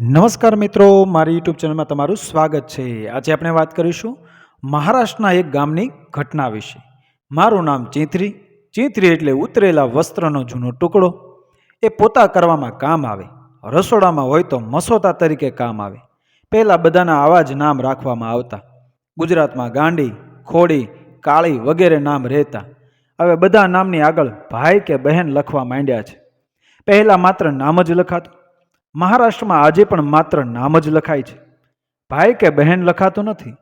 નમસ્કાર મિત્રો, મારી યુટ્યુબ ચેનલમાં તમારું સ્વાગત છે. આજે આપણે વાત કરીશું મહારાષ્ટ્રના એક ગામની ઘટના વિશે. મારું નામ ચીંથરી ચીંથરી એટલે ઉતરેલા વસ્ત્રનો જૂનો ટુકડો. એ પોતા કરવામાં કામ આવે. રસોડામાં હોય તો મસોતા તરીકે કામ આવે. પહેલાં બધાના આવા જ નામ રાખવામાં આવતા. ગુજરાતમાં ગાંડી, ખોડી, કાળી વગેરે નામ રહેતા. હવે બધા નામની આગળ ભાઈ કે બહેન લખવા માંડ્યા છે. પહેલાં માત્ર નામ જ લખાતું. મહારાષ્ટ્રમાં આજે પણ માત્ર નામ જ લખાય છે. ભાઈ કે બહેન લખાતું નથી.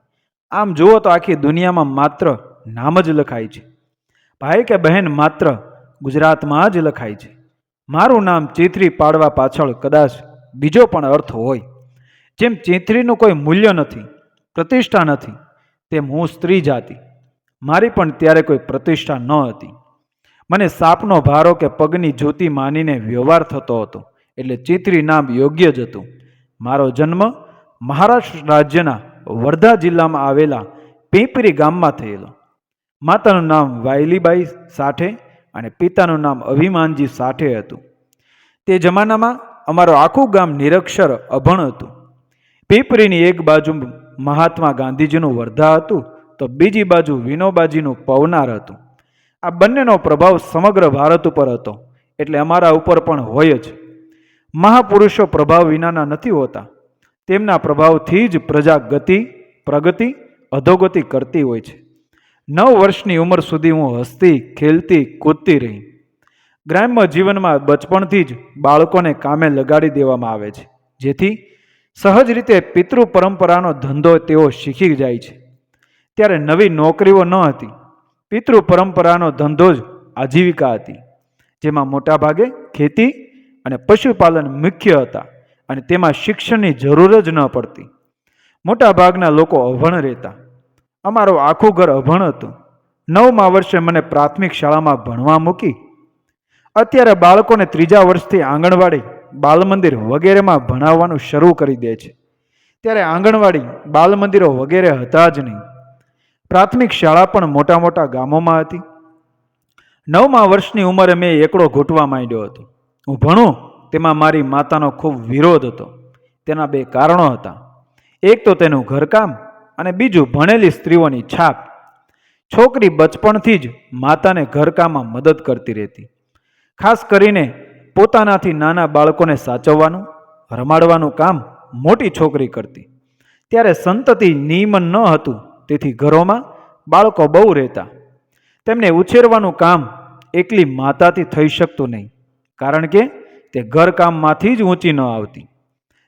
આમ જુઓ તો આખી દુનિયામાં માત્ર નામ જ લખાય છે. ભાઈ કે બહેન માત્ર ગુજરાતમાં જ લખાય છે. મારું નામ ચેતરી પાડવા પાછળ કદાચ બીજો પણ અર્થ હોય. જેમ ચેતરીનું કોઈ મૂલ્ય નથી, પ્રતિષ્ઠા નથી, તેમ હું સ્ત્રી જાતિ. મારી પણ ત્યારે કોઈ પ્રતિષ્ઠા ન હતી. મને સાપનો ભારો કે પગની જ્યોતિ માનીને વ્યવહાર થતો હતો. એટલે ચિત્રી નામ યોગ્ય જ હતું. મારો જન્મ મહારાષ્ટ્ર રાજ્યના વર્ધા જિલ્લામાં આવેલા પીપરી ગામમાં થયેલો. માતાનું નામ વાયલીબાઈ સાઠે અને પિતાનું નામ અભિમાનજી સાઠે હતું. તે જમાનામાં અમારું આખું ગામ નિરક્ષર અભણ હતું. પીપરીની એક બાજુ મહાત્મા ગાંધીજીનું વર્ધા હતું, તો બીજી બાજુ વિનોબાજીનું પવનાર હતું. આ બંનેનો પ્રભાવ સમગ્ર ભારત ઉપર હતો, એટલે અમારા ઉપર પણ હોય જ. મહાપુરુષો પ્રભાવ વિનાના નથી હોતા. તેમના પ્રભાવથી જ પ્રજા ગતિ, પ્રગતિ, અધોગતિ કરતી હોય છે. નવ વર્ષની ઉંમર સુધી હું હસતી, ખેલતી, કૂદતી રહી. ગ્રામ્ય જીવનમાં બચપણથી જ બાળકોને કામે લગાડી દેવામાં આવે છે. જેથી સહજ રીતે પિતૃ પરંપરાનો ધંધો તેઓ શીખી જાય છે. ત્યારે નવી નોકરીઓ ન હતી. પિતૃ પરંપરાનો ધંધો જ આજીવિકા હતી. જેમાં મોટાભાગે ખેતી અને પશુપાલન મુખ્ય હતા અને તેમાં શિક્ષણની જરૂર જ ન પડતી. મોટાભાગના લોકો અભણ રહેતા. અમારું આખું ઘર અભણ હતું. નવમા વર્ષે મને પ્રાથમિક શાળામાં ભણવા મૂકી. અત્યારે બાળકોને ત્રીજા વર્ષથી આંગણવાડી, બાલમંદિર વગેરેમાં ભણાવવાનું શરૂ કરી દે છે. ત્યારે આંગણવાડી, બાલમંદિરો વગેરે હતા જ નહીં. પ્રાથમિક શાળા પણ મોટા મોટા ગામોમાં હતી. નવમા વર્ષની ઉંમરે મેં એકડો ઘૂંટવા માંડ્યો હતો. હું ભણું, તેમાં મારી માતાનો ખૂબ વિરોધ હતો. તેના બે કારણો હતા. એક તો તેનું ઘરકામ અને બીજું ભણેલી સ્ત્રીઓની છાપ. છોકરી બચપણથી જ માતાને ઘરકામમાં મદદ કરતી રહેતી. ખાસ કરીને પોતાનાથી નાના બાળકોને સાચવવાનું, રમાડવાનું કામ મોટી છોકરી કરતી. ત્યારે સંતતિ નિયમન ન હતું, તેથી ઘરોમાં બાળકો બહુ રહેતા. તેમને ઉછેરવાનું કામ એકલી માતાથી થઈ શકતું નહીં. કારણ કે તે ઘરકામમાંથી જ ઊંચી ન આવતી.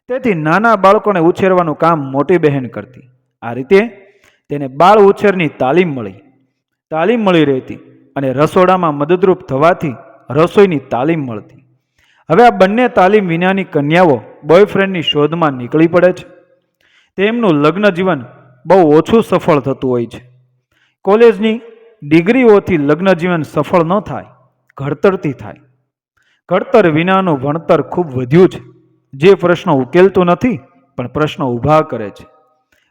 તેથી નાના બાળકોને ઉછેરવાનું કામ મોટી બહેન કરતી. આ રીતે તેને બાળ ઉછેરની તાલીમ મળી. તાલીમ મળી રહેતી અને રસોડામાં મદદરૂપ થવાથી રસોઈની તાલીમ મળતી. હવે આ બંને તાલીમ વિનાની કન્યાઓ બોયફ્રેન્ડની શોધમાં નીકળી પડે છે. તેમનું લગ્ન જીવન બહુ ઓછું સફળ થતું હોય છે. કોલેજની ડિગ્રીઓથી લગ્ન જીવન સફળ ન થાય ઘડતરથી થાય. ઘડતર વિનાનું ભણતર ખૂબ વધ્યું છે. જે પ્રશ્નો ઉકેલતો નથી, પણ પ્રશ્નો ઊભા કરે છે.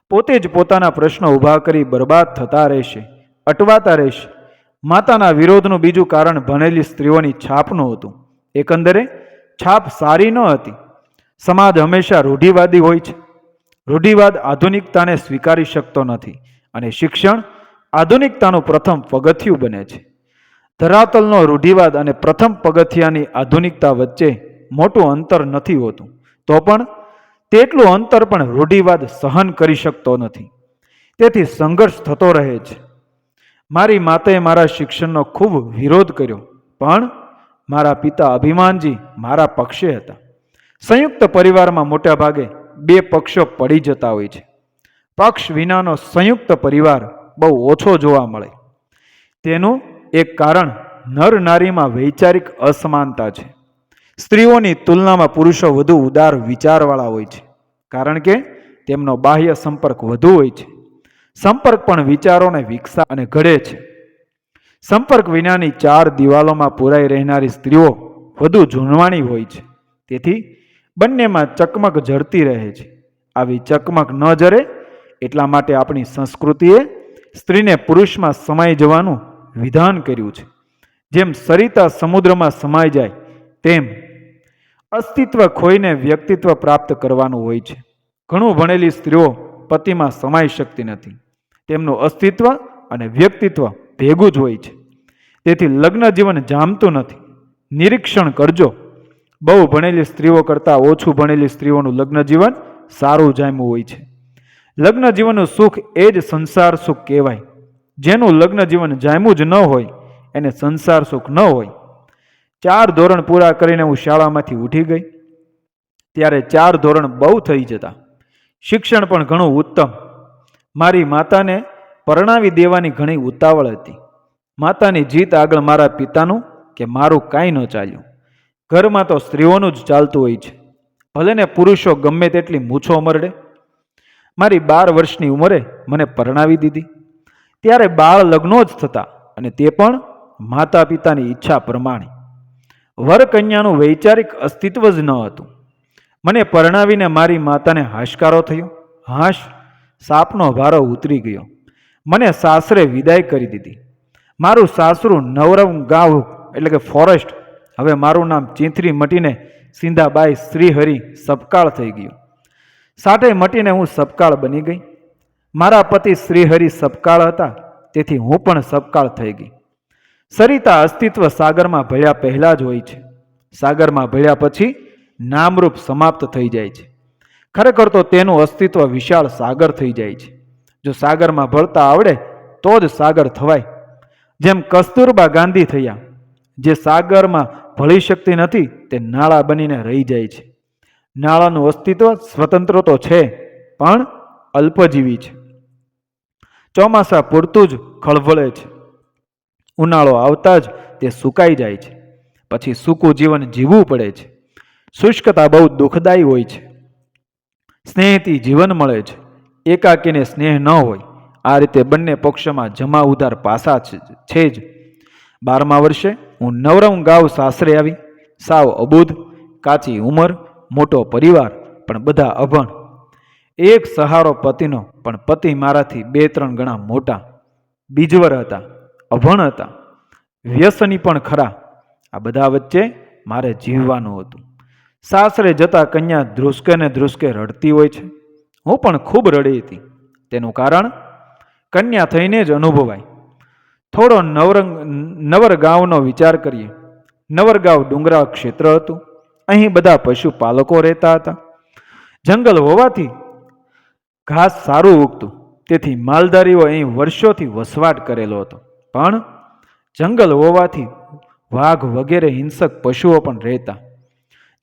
પોતે જ પોતાના પ્રશ્નો ઊભા કરી બરબાદ થતા રહેશે, અટવાતા રહેશે. માતાના વિરોધનું બીજું કારણ ભણેલી સ્ત્રીઓની છાપનું હતું. એકંદરે, છાપ સારી ન હતી. સમાજ હંમેશા રૂઢિવાદી હોય છે. રૂઢિવાદ આધુનિકતાને સ્વીકારી શકતો નથી અને શિક્ષણ આધુનિકતાનું પ્રથમ પગથિયું બને છે. ધરાતલનો રૂઢિવાદ અને પ્રથમ પગથિયાની આધુનિકતા વચ્ચે મોટું અંતર નથી હોતું. તો પણ તેટલું અંતર પણ રૂઢિવાદ સહન કરી શકતો નથી. તેથી સંઘર્ષ થતો રહે છે. મારી માતાએ મારા શિક્ષણનો ખૂબ વિરોધ કર્યો, પણ મારા પિતા અભિમાનજી મારા પક્ષે હતા. સંયુક્ત પરિવારમાં મોટા ભાગે બે પક્ષો પડી જતા હોય છે. પક્ષ વિનાનો સંયુક્ત પરિવાર બહુ ઓછો જોવા મળે. તેનું એક કારણ નર નારીમાં વૈચારિક અસમાનતા છે. સ્ત્રીઓની તુલનામાં પુરુષો વધુ ઉદાર વિચારવાળા હોય છે. કારણ કે તેમનો બાહ્ય સંપર્ક વધુ હોય છે. સંપર્ક પણ વિચારોને વિકસા અને ઘડે છે. સંપર્ક વિનાની ચાર દિવાલોમાં પુરાઈ રહેનારી સ્ત્રીઓ વધુ જૂનવાણી હોય છે. તેથી બંનેમાં ચકમક જડતી રહે છે. આવી ચકમક ન જરે એટલા માટે આપણી સંસ્કૃતિએ સ્ત્રીને પુરુષમાં સમાઈ જવાનું વિધાન કર્યું છે. જેમ સરિતા સમુદ્રમાં સમાઈ જાય, તેમ અસ્તિત્વ ખોઈને વ્યક્તિત્વ પ્રાપ્ત કરવાનું હોય છે. ઘણું ભણેલી સ્ત્રીઓ પતિમાં સમાઈ શકતી નથી. તેમનું અસ્તિત્વ અને વ્યક્તિત્વ ભેગું જ હોય છે. તેથી લગ્ન જીવન જામતું નથી. નિરીક્ષણ કરજો. બહુ ભણેલી સ્ત્રીઓ કરતાં ઓછું ભણેલી સ્ત્રીઓનું લગ્ન જીવન સારું જામ્યું હોય છે. લગ્ન જીવનનું સુખ એ જ સંસાર સુખ કહેવાય. જેનું લગ્ન જીવન જામ્યું જ ન હોય, એને સંસાર સુખ ન હોય. ચાર ધોરણ પૂરા કરીને હું શાળામાંથી ઉઠી ગઈ. ત્યારે ચાર ધોરણ બહુ થઈ જતા. શિક્ષણ પણ ઘણું ઉત્તમ. મારી માતાને પરણાવી દેવાની ઘણી ઉતાવળ હતી. માતાની જીત આગળ મારા પિતાનું કે મારું કાંઈ ન ચાલ્યું. ઘરમાં તો સ્ત્રીઓનું જ ચાલતું હોય છે. ભલે ને પુરુષો ગમે તેટલી મૂછો મરડે. મારી બાર વર્ષની ઉંમરે મને પરણાવી દીધી. ત્યારે બાળ લગ્નો જ થતા અને તે પણ માતા પિતાની ઈચ્છા પ્રમાણે. વર કન્યાનું વૈચારિક અસ્તિત્વ જ ન હતું. મને પરણાવીને મારી માતાને હાશકારો થયો. હાશ, સાપનો ભારો ઉતરી ગયો. મને સાસરે વિદાય કરી દીધી. મારું સાસરું નવરમ ગાંવ, એટલે કે ફોરેસ્ટ, હવે મારું નામ ચીંથરી મટીને સિંધાબાઈ શ્રીહરિ સપકાળ થઈ ગયું. સાઠે મટીને હું સપકાળ બની ગઈ. મારા પતિ શ્રીહરિ સપકાળ હતા, તેથી હું પણ સપકાળ થઈ ગઈ. સરિતા અસ્તિત્વ સાગરમાં ભળ્યા પહેલાં જ હોય છે. સાગરમાં ભળ્યા પછી નામરૂપ સમાપ્ત થઈ જાય છે. ખરેખર તો તેનું અસ્તિત્વ વિશાળ સાગર થઈ જાય છે. જો સાગરમાં ભળતા આવડે, તો જ સાગર થવાય. જેમ કસ્તુરબા ગાંધી થયા, જે સાગરમાં ભળી શકતી નથી, તે નાળા બનીને રહી જાય છે. નાળાનું અસ્તિત્વ સ્વતંત્ર તો છે, પણ અલ્પજીવી છે. ચોમાસા પૂરતું જ ખળભળે છે. ઉનાળો આવતા જ તે સુકાઈ જાય છે. પછી સૂકું જીવન જીવવું પડે છે. શુષ્કતા બહુ દુઃખદાયી હોય છે. સ્નેહથી જીવન મળે છે. એકાકીને સ્નેહ ન હોય. આ રીતે બંને પક્ષમાં જમા ઉધાર પાસા છે જ બારમા વર્ષે હું નવરમ ગાવ સાસરે આવી. સાવ અબૂધ, કાચી ઉંમર, મોટો પરિવાર, પણ બધા અભણ. એક સહારો પતિનો, પણ પતિ મારાથી બે ત્રણ ગણા મોટા. બીજવર હતા, અભણ હતા. વ્યસની પણ ખરા. આ બધા વચ્ચે મારે જીવવાનું હતું. સાસરે જતા કન્યા ધ્રુસકે ને ધ્રુસકે રડતી હોય છે. હું પણ ખૂબ રડી હતી. તેનું કારણ? કન્યા થઈને જ અનુભવાય. થોડો નવરંગ, નવરગાંવનો વિચાર કરીએ. નવરગાંવ ડુંગરા ક્ષેત્ર હતું. અહીં બધા પશુપાલકો રહેતા હતા. જંગલ હોવાથી ઘાસ સારું ઉગતું. તેથી માલધારીઓ અહીં વર્ષોથી વસવાટ કરેલો હતો. પણ જંગલ હોવાથી વાઘ વગેરે હિંસક પશુઓ પણ રહેતા.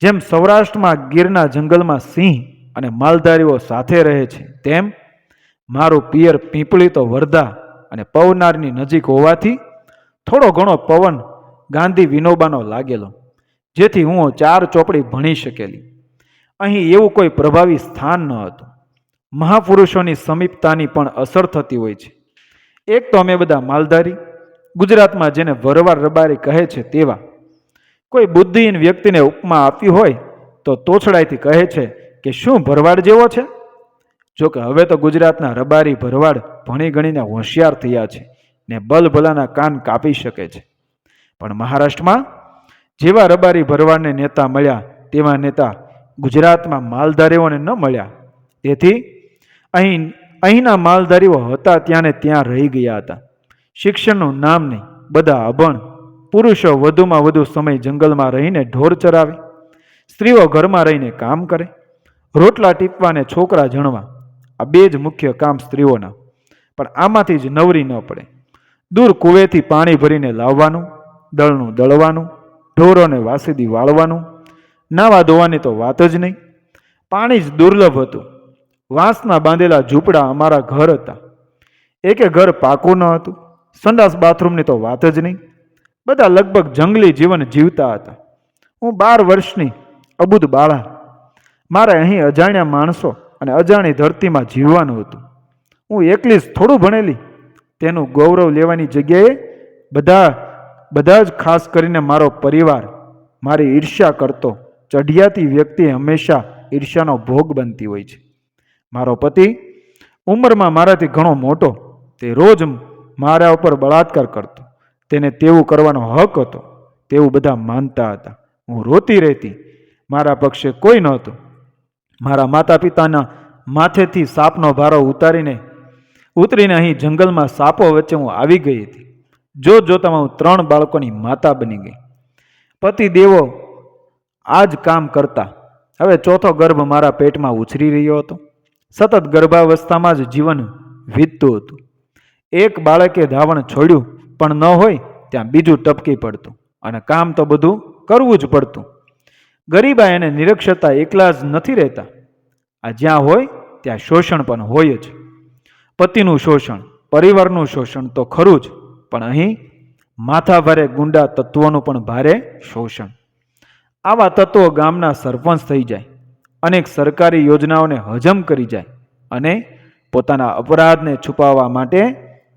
જેમ સૌરાષ્ટ્રમાં ગીરના જંગલમાં સિંહ અને માલધારીઓ સાથે રહે છે, તેમ મારું પિયર પીપળી તો વર્ધા અને પવનારની નજીક હોવાથી થોડો ઘણો પવન ગાંધી વિનોબાનો લાગેલો, જેથી હું ચાર ચોપડી ભણી શકેલી. અહીં એવું કોઈ પ્રભાવી સ્થાન ન હતું. મહાપુરુષોની સમીપતાની પણ અસર થતી હોય છે. એક તો અમે બધા માલધારી, ગુજરાતમાં જેને વરવાર રબારી કહે છે તેવા. કોઈ બુદ્ધિહીન વ્યક્તિને ઉપમા આપી હોય તો તોછડાઈથી કહે છે કે શું ભરવાડ જેવો છે? જોકે હવે તો ગુજરાતના રબારી ભરવાડ ભણી ગણીને હોશિયાર થયા છે ને બલભલાના કાન કાપી શકે છે. પણ મહારાષ્ટ્રમાં જેવા રબારી ભરવાડને નેતા મળ્યા તેવા નેતા ગુજરાતમાં માલધારીઓને ન મળ્યા. તેથી અહીં, અહીંના માલધારીઓ હતા ત્યાં ને ત્યાં રહી ગયા હતા. શિક્ષણનું નામ નહીં, બધા અભણ. પુરુષો વધુમાં વધુ સમય જંગલમાં રહીને ઢોર ચરાવે, સ્ત્રીઓ ઘરમાં રહીને કામ કરે, રોટલા ટીપવા ને છોકરા જણવા. આ બે જ મુખ્ય કામ સ્ત્રીઓના. પણ આમાંથી જ નવરી ન પડે. દૂર કુવેથી પાણી ભરીને લાવવાનું, દળનું દળવાનું, ઢોરોને વાસીદી વાળવાનું. નાવા ધોવાની તો વાત જ નહીં. પાણી જ દુર્લભ હતું. વાંસના બાંધેલા ઝૂંપડા અમારા ઘર હતા. એકે ઘર પાકું ન હતું. સંડાસ બાથરૂમની તો વાત જ નહીં. બધા લગભગ જંગલી જીવન જીવતા હતા. હું બાર વર્ષની અબુદ બાળા. મારે અહીં અજાણ્યા માણસો અને અજાણી ધરતીમાં જીવવાનું હતું. હું એકલી જ થોડું ભણેલી. તેનું ગૌરવ લેવાની જગ્યાએ બધા બધા જ ખાસ કરીને મારો પરિવાર મારી ઈર્ષ્યા કરતો ચઢિયાતી વ્યક્તિ હંમેશા ઈર્ષ્યાનો ભોગ બનતી હોય છે. મારો પતિ ઉંમરમાં મારાથી ઘણો મોટો, તે રોજ મારા ઉપર બળાત્કાર કરતો. તેને તેવું કરવાનો હક હતો, તેવું બધા માનતા હતા. હું રોતી રહેતી, મારા પક્ષે કોઈ નહોતું. મારા માતા પિતાના માથેથી સાપનો ભારો ઉતારીને, ઉતરીને અહીં જંગલમાં સાપો વચ્ચે હું આવી ગઈ હતી. જો જોતામાં હું ત્રણ બાળકોની માતા બની ગઈ. પતિ દેવો આ જ કામ કરતા. હવે ચોથો ગર્ભ મારા પેટમાં ઉછરી રહ્યો હતો. સતત ગર્ભાવસ્થામાં જ જીવન વીતતું હતું. એક બાળકે ધાવણ છોડ્યું, પણ ન હોય ત્યાં બીજું ટપકી પડતું અને કામ તો બધું કરવું જ પડતું. ગરીબા એને નિરક્ષરતા એકલા જ નથી રહેતા. આ જ્યાં હોય, ત્યાં શોષણ પણ હોય જ. પતિનું શોષણ, પરિવારનું શોષણ તો ખરું જ, પણ અહીં માથા ભારે ગુંડા તત્વોનું પણ ભારે શોષણ. આવા તત્વો ગામના સરપંચ થઈ જાય. અનેક સરકારી યોજનાઓને હજમ કરી જાય અને પોતાના અપરાધને છુપાવવા માટે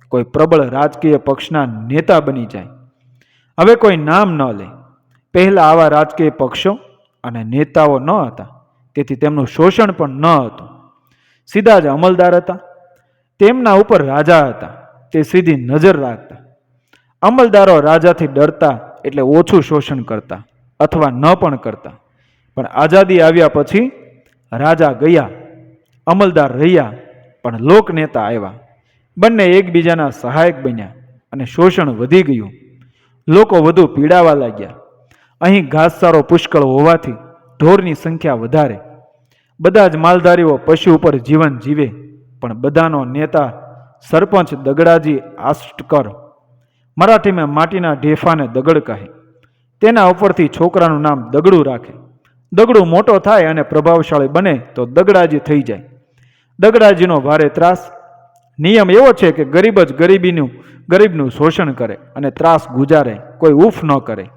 કોઈ પ્રબળ રાજકીય પક્ષના નેતા બની જાય. હવે કોઈ નામ ન લે. પહેલાં આવા રાજકીય પક્ષો અને નેતાઓ ન હતા. તેથી તેમનું શોષણ પણ ન હતું. સીધા જ અમલદાર હતા. તેમના ઉપર રાજા હતા. તે સીધી નજર રાખતા. અમલદારો રાજાથી ડરતા એટલે ઓછું શોષણ કરતા અથવા ન પણ કરતા. પણ આઝાદી આવ્યા પછી રાજા ગયા, અમલદાર રહ્યા, પણ લોકનેતા આવ્યા. બંને એકબીજાના સહાયક બન્યા અને શોષણ વધી ગયું. લોકો વધુ પીડાવા લાગ્યા. અહીં ઘાસચારો પુષ્કળ હોવાથી ઢોરની સંખ્યા વધારે. બધા જ માલધારીઓ પશુ ઉપર જીવન જીવે, પણ બધાનો નેતા સરપંચ દગડાજી આષ્ટકર. મરાઠીમાં માટીના ઢેફાને દગડ કહે. તેના ઉપરથી છોકરાનું નામ દગડું રાખે. દગડું મોટો થાય અને પ્રભાવશાળી બને તો દગડાજી થઈ જાય. દગડાજીનો ભારે ત્રાસ. નિયમ એવો છે કે ગરીબ જ ગરીબીનું, ગરીબનું શોષણ કરે અને ત્રાસ ગુજારે, કોઈ ઉફ ન કરે.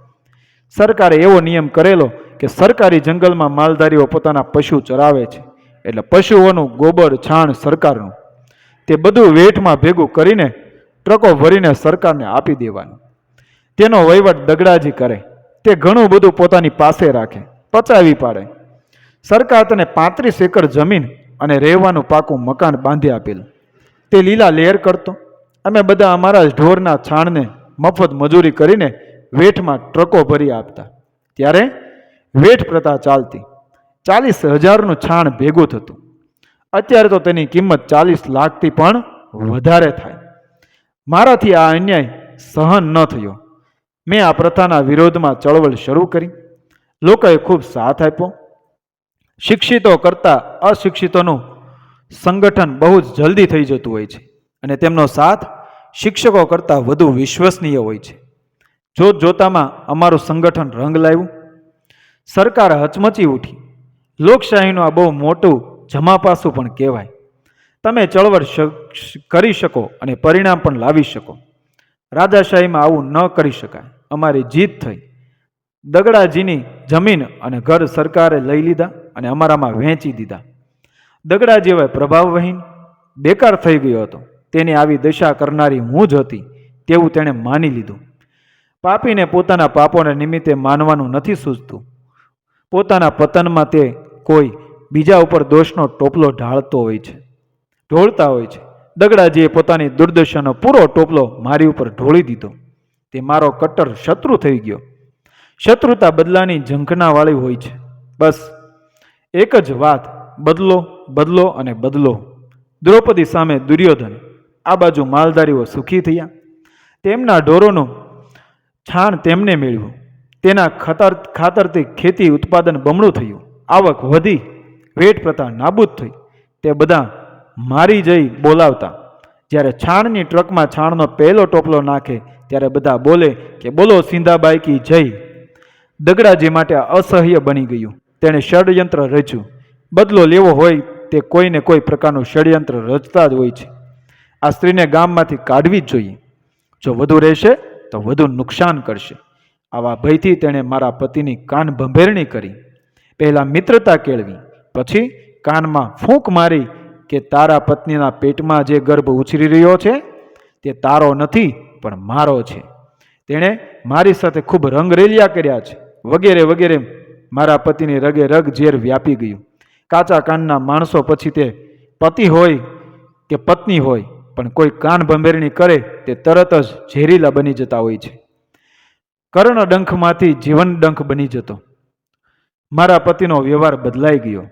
સરકારે એવો નિયમ કરેલો કે સરકારી જંગલમાં માલધારીઓ પોતાના પશુ ચરાવે છે, એટલે પશુઓનું ગોબર છાણ સરકારનું. તે બધું વેઠમાં ભેગું કરીને ટ્રકો ભરીને સરકારને આપી દેવાનું. તેનો વહીવટ દગડાજી કરે. તે ઘણું બધું પોતાની પાસે રાખે. પચાવી પાડે. સરકાર તને પાંત્રીસ એકર જમીન અને રહેવાનું પાકું મકાન બાંધી આપેલું. તે લીલા લેર કરતો. અમે બધા અમારા જ ઢોરના છાણને મફત મજૂરી કરીને વેઠમાં ટ્રકો ભરી આપતા. ત્યારે વેઠ પ્રથા ચાલતી. ચાલીસ હજારનું છાણ ભેગું થતું. અત્યારે તો તેની કિંમત ચાલીસ લાખથી પણ વધારે થાય. મારાથી આ અન્યાય સહન ન થયો. મેં આ પ્રથાના વિરોધમાં ચળવળ શરૂ કરી. લોકોએ ખૂબ સાથ આપ્યો. શિક્ષિતો કરતાં અશિક્ષિતોનું સંગઠન બહુ જ જલ્દી થઈ જતું હોય છે અને તેમનો સાથ શિક્ષકો કરતાં વધુ વિશ્વસનીય હોય છે. જોત જોતામાં અમારું સંગઠન રંગ લાવ્યું. સરકાર હચમચી ઉઠી. લોકશાહીનું આ બહુ મોટું જમાપાસું પણ કહેવાય. તમે ચળવળ કરી શકો અને પરિણામ પણ લાવી શકો. રાજાશાહીમાં આવું ન કરી શકાય. અમારી જીત થઈ. દગડાજીની જમીન અને ઘર સરકારે લઈ લીધા અને અમારામાં વહેંચી દીધા. દગડાજી હવે પ્રભાવહીન બેકાર થઈ ગયો હતો. તેની આવી દશા કરનારી હું જ હતી તેવું તેણે માની લીધું. પાપીને પોતાના પાપોને નિમિત્તે માનવાનું નથી સૂઝતું. પોતાના પતનમાં તે કોઈ બીજા ઉપર દોષનો ટોપલો ઢાળતો હોય છે, ઢોળતા હોય છે. દગડાજીએ પોતાની દુર્દશાનો પૂરો ટોપલો મારી ઉપર ઢોળી દીધો. તે મારો કટ્ટર શત્રુ થઈ ગયો. શત્રુતા બદલાની ઝંખનાવાળી હોય છે. બસ, એક જ વાત, બદલો બદલો અને બદલો. દ્રૌપદી સામે દુર્યોધન, આ બાજુ માલધારીઓ સુખી થયા. તેમના ઢોરોનું છાણ તેમને મેળવ્યું. તેના ખતર, ખાતરથી ખેતી ઉત્પાદન બમણું થયું. આવક વધી, વેટ પ્રથા નાબૂદ થઈ. તે બધા મારી જઈ બોલાવતા. જ્યારે છાણની ટ્રકમાં છાણનો પહેલો ટોપલો નાખે, ત્યારે બધા બોલે કે, બોલો સિંધાબાઈ કી જય. દગડાજી માટે અસહ્ય બની ગયું, તેણે ષડયંત્ર રચ્યું. બદલો લેવો હોય તે કોઈને કોઈ પ્રકારનું ષડયંત્ર રચતા જ હોય છે. આ સ્ત્રીને ગામમાંથી કાઢવી જ જોઈએ. જો વધુ રહેશે, તો વધુ નુકસાન કરશે. આવા ભયથી તેણે મારા પતિની કાન ભંભેરણી કરી. પહેલાં મિત્રતા કેળવી, પછી કાનમાં ફૂંક મારી કે તારા પત્નીના પેટમાં જે ગર્ભ ઉછરી રહ્યો છે, તે તારો નથી, પણ મારો છે. તેણે મારી સાથે ખૂબ રંગરેલિયા કર્યા છે. વગેરે વગેરે મારા પતિની રગે રગ ઝેર વ્યાપી ગયું. કાચા કાનના માણસો પછી તે પતિ હોય કે પત્ની હોય, પણ કોઈ કાન ભંભેરણી કરે તે તરત જ ઝેરીલા બની જતા હોય છે. કર્ણ ડંખમાંથી જીવન ડંખ બની જતો. મારા પતિનો વ્યવહાર બદલાઈ ગયો.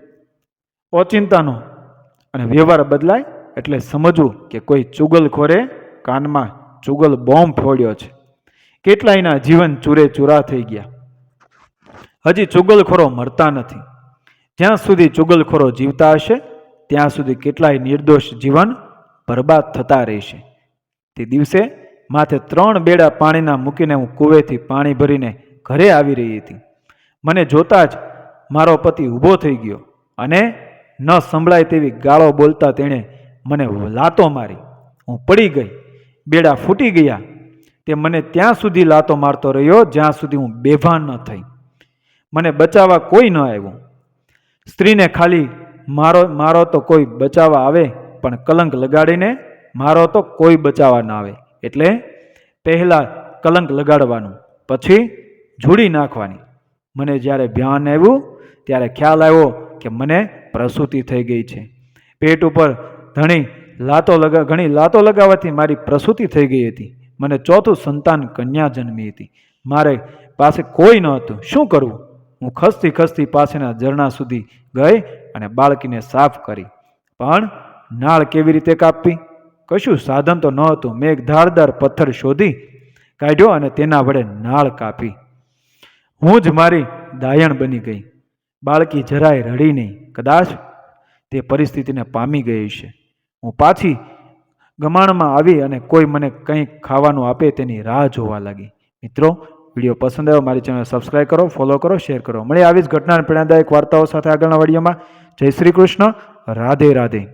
ઓચિંતાનો અને વ્યવહાર બદલાય એટલે સમજવું કે કોઈ ચુગલખોરે કાનમાં ચુગલ બોમ્બ ફોડ્યો છે. કેટલાયના જીવન ચૂરે ચૂરા થઈ ગયા. હજી ચુગલખોરો મરતા નથી. જ્યાં સુધી ચુગલખોરો જીવતા હશે, ત્યાં સુધી કેટલાય નિર્દોષ જીવન બરબાદ થતા રહેશે. તે દિવસે માથે ત્રણ બેડા પાણીના મૂકીને હું કૂવેથી પાણી ભરીને ઘરે આવી રહી હતી. મને જોતા જ મારો પતિ ઊભો થઈ ગયો અને ન સંભળાય તેવી ગાળો બોલતા તેણે મને લાતો મારી. હું પડી ગઈ. બેડા ફૂટી ગયા. તે મને ત્યાં સુધી લાતો મારતો રહ્યો જ્યાં સુધી હું બેભાન ન થઈ. મને બચાવવા કોઈ ન આવ્યું. સ્ત્રીને ખાલી, મારો મારો તો કોઈ બચાવવા આવે, પણ કલંક લગાડીને મારો તો કોઈ બચાવવા ના આવે. એટલે પહેલાં કલંક લગાડવાનું, પછી જોડી નાખવાની. મને જ્યારે ધ્યાન આવ્યું, ત્યારે ખ્યાલ આવ્યો કે મને પ્રસૂતિ થઈ ગઈ છે. પેટ ઉપર ઘણી લાતો લગા, ઘણી લાતો લગાવવાથી મારી પ્રસૂતિ થઈ ગઈ હતી. મને ચોથું સંતાન કન્યા જન્મી હતી. મારે પાસે કોઈ ન હતું. શું કરવું? હું ખસતી ખસતી પાસેના ઝરણા સુધી ગઈ અને બાળકીને સાફ કરી. પણ નાળ કેવી રીતે કાપવી? કશું સાધન તો ન હતું મેં એક ધારદાર પથ્થર શોધી કાઢ્યો અને તેના વડે નાળ કાપી. હું જ મારી દાયણ બની ગઈ. બાળકી જરાય રડી નહીં. કદાચ તે પરિસ્થિતિને પામી ગઈ છે હું પાછી ગમાણમાં આવી અને કોઈ મને કંઈક ખાવાનું આપે તેની રાહ જોવા લાગી. મિત્રો વીડિયો પસંદ આવ્યો, મારી ચેનલ સબસ્ક્રાઈબ કરો ફોલો કરો શેર કરો. મળી આવી જ ઘટના પ્રેરણાદાયક વાર્તાઓ સાથે આગળના વિડીયોમાં. જય શ્રી કૃષ્ણ. રાધે રાધે.